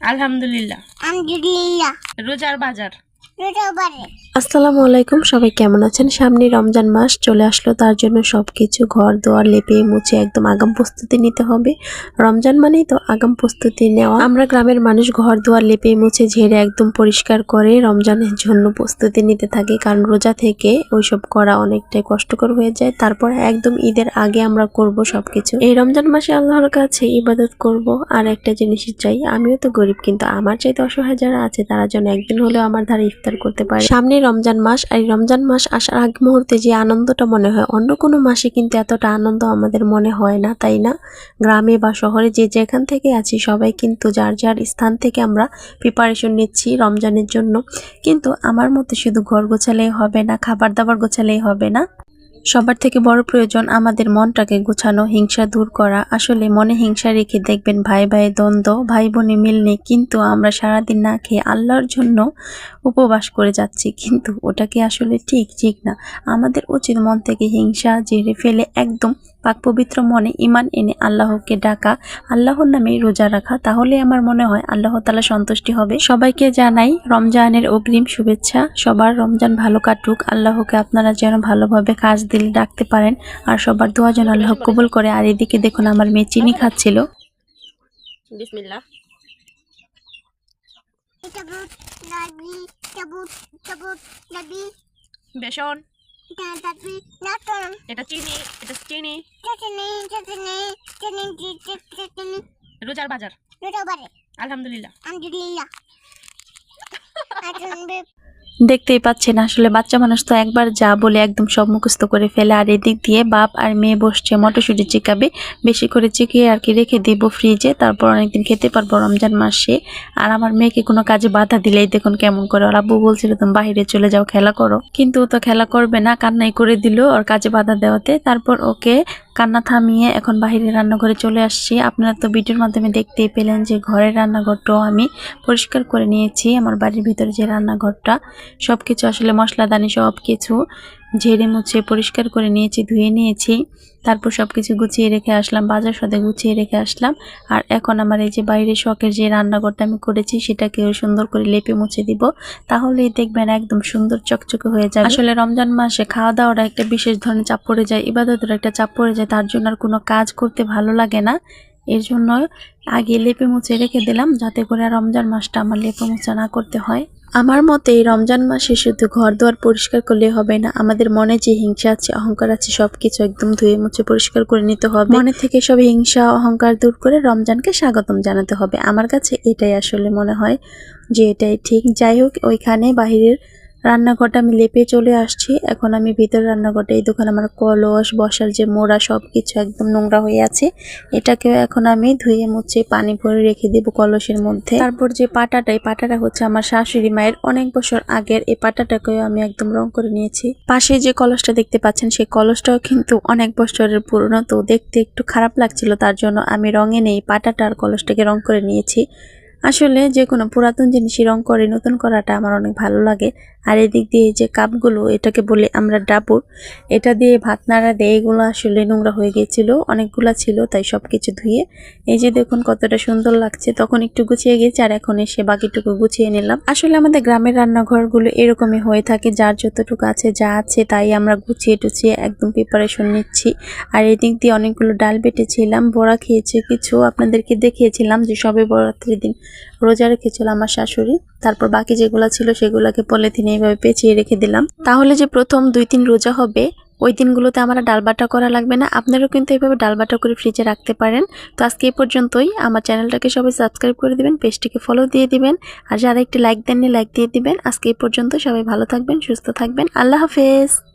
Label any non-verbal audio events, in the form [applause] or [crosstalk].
আলহামদুলিল্লাহ। আলহামদুলিল্লাহ। রোজার বাজার। আসসালামু আলাইকুম, সবাই কেমন আছেন? সামনে রমজান মাস, চলে আসলো তার জন্য সবকিছু, ঘর দোয়ার লেপে মুছে একদম আগাম প্রস্তুতি নিতে হবে। রমজান মানেই তো আগাম প্রস্তুতি নেওয়া। আমরা গ্রামের মানুষ ঘর দোয়ার লেপে মুছে ঝেড়ে একদম পরিষ্কার করে রমজানের জন্য প্রস্তুতি নিতে থাকি, কারণ রোজা থেকে ওইসব করা অনেকটাই কষ্টকর হয়ে যায়। তারপর একদম ঈদের আগে আমরা করব সবকিছু। এই রমজান মাসে আল্লাহর কাছে ইবাদত করব। আর একটা জিনিস চাই, আমিও তো গরিব, কিন্তু আমার চাইতে অসহায় যারা আছে, তারা যেন একদিন হলেও আমার ধারে ইফতার করতে পারে। সামনে রমজান মাস, আর রমজান মাস আসার আগ মুহূর্তে যে আনন্দটা মনে হয়, অন্য কোনো মাসে কিন্তু এতটা আনন্দ আমাদের মনে হয় না, তাই না? গ্রামে বা শহরে যে যেখান থেকে আছি, সবাই কিন্তু যার যার স্থান থেকে আমরা প্রিপারেশন নিচ্ছি রমজানের জন্য। কিন্তু আমার মতে শুধু ঘর গোছালেই হবে না, খাবার দাবার গোছালেই হবে না। সবার থেকে বড় প্রয়োজন আমাদের মনটাকে গোছানো, হিংসা দূর করা। আসলে মনে হিংসা রেখে দেখবেন ভাই ভাই দ্বন্দ্ব, ভাই বোনে মিল নেই, কিন্তু আমরা সারাদিন না খেয়ে আল্লাহর জন্য উপবাস করে যাচ্ছি। কিন্তু ওটা কি আসলে ঠিক? ঠিক না। আমাদের উচিত মন থেকে হিংসা জেরে ফেলে একদম পাক পবিত্র মনে ইমান এনে আল্লাহকে ডাকা, আল্লাহর নামে রোজা রাখা। তাহলে আমার মনে হয় আল্লাহ তালা সন্তুষ্টি হবে। সবাইকে জানাই রমজানের অগ্রিম শুভেচ্ছা। সবার রমজান ভালো কাটুক। আল্লাহকে আপনারা যেন ভালোভাবে কাজ দিলে ডাকতে পারেন আর সবার দোয়া যেন আল্লাহ কবুল করে। আর এদিকে দেখুন আমার মেয়ে চিনি খাচ্ছিল। বিসমিল্লাহ। বেসন। নাতন এটা চিনি এটা চিনি। রোজার বাজার। আলহামদুলিল্লাহ। আলহামদুলিল্লাহ। [laughs] আলহামদুলিল্লাহ দেখতেই পাচ্ছেন, আসলে বাচ্চা মানুষ তো একবার যা বলে একদম সব মুখস্থ করে ফেলে, আর এদিক দিয়ে বাপ আর মেয়ে বসছে, মটরশুঁটি চিকাবে, বেশি করে চিকিয়ে আর কি রেখে দিব ফ্রিজে, তারপর অনেকদিন খেতে পারব রমজান মাসে। আর আমার মেয়েকে কোনো কাজে বাধা দিলেই দেখুন কেমন করে, ওর আব্বু বলছিল, তুমি বাইরে চলে যাও, খেলা করো। কিন্তু ও তো খেলা করবে না, কান্নাই করে দিল ওর কাজে বাধা দেওয়াতে, তারপর ওকে কান্না থামিয়ে এখন বাইরে রান্নাঘরে চলে আসছি। আপনারা তো ভিডিওর মাধ্যমে দেখতেই পেলেন যে ঘরের রান্নাঘরটাও আমি পরিষ্কার করে নিয়েছি। আমার বাড়ির ভিতরে যে রান্নাঘরটা সব কিছু আসলে মশলাদানি সব কিছু ঝেড়ে মুছে পরিষ্কার করে নিয়েছি, ধুয়ে নিয়েছি, তারপর সব কিছু গুছিয়ে রেখে আসলাম, বাজার সাথে গুছিয়ে রেখে আসলাম। আর এখন আমার এই যে বাইরে শখের যে রান্নাঘরটা আমি করেছি সেটাকেও সুন্দর করে লেপে মুছে দিব, তাহলেই দেখবেন একদম সুন্দর চকচকে হয়ে যাবে। আসলে রমজান মাসে খাওয়া দাওয়াটা একটা বিশেষ ধরনের চাপ পড়ে যায়, ইবাদতের একটা চাপ পড়ে যায়, তার জন্য আর কোনো কাজ করতে ভালো লাগে না। এর জন্য আগে লেপে মুছে রেখে দিলাম, যাতে করে রমজান মাসটা আমার লেপে মুছা না করতে হয়। আমার মতে, রমজান মাসে শুধু ঘর দুয়ার পরিষ্কার করলে হবে না, আমাদের মনে যে হিংসা আছে, অহংকার আছে, সবকিছু একদম ধুয়ে মুছে পরিষ্কার করে নিতে হবে। মনে থেকে সব হিংসা, অহংকার দূর করে রমজানকে স্বাগতম জানাতে হবে। আমার কাছে এটাই আসলে মনে হয় যে এটাই ঠিক। যাই হোক, ওইখানে বাহিরের রান্নাঘরটা আমি লেপে চলে আসছি। এখন আমি ভিতরে রান্নাঘরটা, এই দোকানে আমার কলস, বসার যে মোড়া সব কিছু একদম নোংরা হয়ে আছে। এটাকেও এখন আমি ধুয়ে মুছে পানি ভরে রেখে দেব কলসের মধ্যে। তারপর যে পাটাটা, এই পাটাটা হচ্ছে আমার শাশুড়ি মায়ের অনেক বছর আগের। এই পাটাটাকেও আমি একদম রং করে নিয়েছি। পাশে যে কলসটা দেখতে পাচ্ছেন, সেই কলসটাও কিন্তু অনেক বছরের পুরনো। তো দেখতে একটু খারাপ লাগছিল, তার জন্য আমি রঙে নেই, পাটাটা আর কলসটাকে রং করে নিয়েছি। আসলে যে কোনো পুরাতন জিনিসই রং করে নতুন করাটা আমার অনেক ভালো লাগে। আর এদিক দিয়ে যে কাপগুলো, এটাকে বলে আমরা ডাবুর, এটা দিয়ে ভাত নাড়া দেয় এগুলো আসলে নোংরা হয়ে গিয়েছিল, অনেকগুলা ছিল, তাই সব কিছু ধুয়ে, এই যে দেখুন কতটা সুন্দর লাগছে, তখন একটু গুছিয়ে গেছে আর এখন এসে বাকিটুকু গুছিয়ে নিলাম। আসলে আমাদের গ্রামের রান্নাঘরগুলো এরকমই হয়ে থাকে, যার যতটুকু আছে যা আছে তাই আমরা গুছিয়ে টুছিয়ে একদম প্রিপারেশন নিচ্ছি। আর এদিক দিয়ে অনেকগুলো ডাল বেটেছিলাম, বড়া খেয়েছে কিছু, আপনাদেরকে দেখিয়েছিলাম যে সবে বরাত্রির দিন রোজা রেখেছিল আমার শাশুড়ি। তারপর বাকি যেগুলো ছিল সেগুলোকে পলিথিনে এইভাবে পেঁচিয়ে রেখে দিলাম। তাহলে যে প্রথম দুই তিন রোজা হবে, ওই দিনগুলোতে আমার ডাল বাটা করা লাগবে না। আপনারাও কিন্তু এইভাবে ডাল বাটা করে ফ্রিজে রাখতে পারেন। তো আজকে এই পর্যন্তই। আমার চ্যানেলটাকে সবাই সাবস্ক্রাইব করে দিবেন, পেজটিকে ফলো দিয়ে দিবেন, আর যারা একটি লাইক দেননি লাইক দিয়ে দিবেন। আজকে এই পর্যন্ত সবাই ভালো থাকবেন, সুস্থ থাকবেন। আল্লাহ হাফেজ।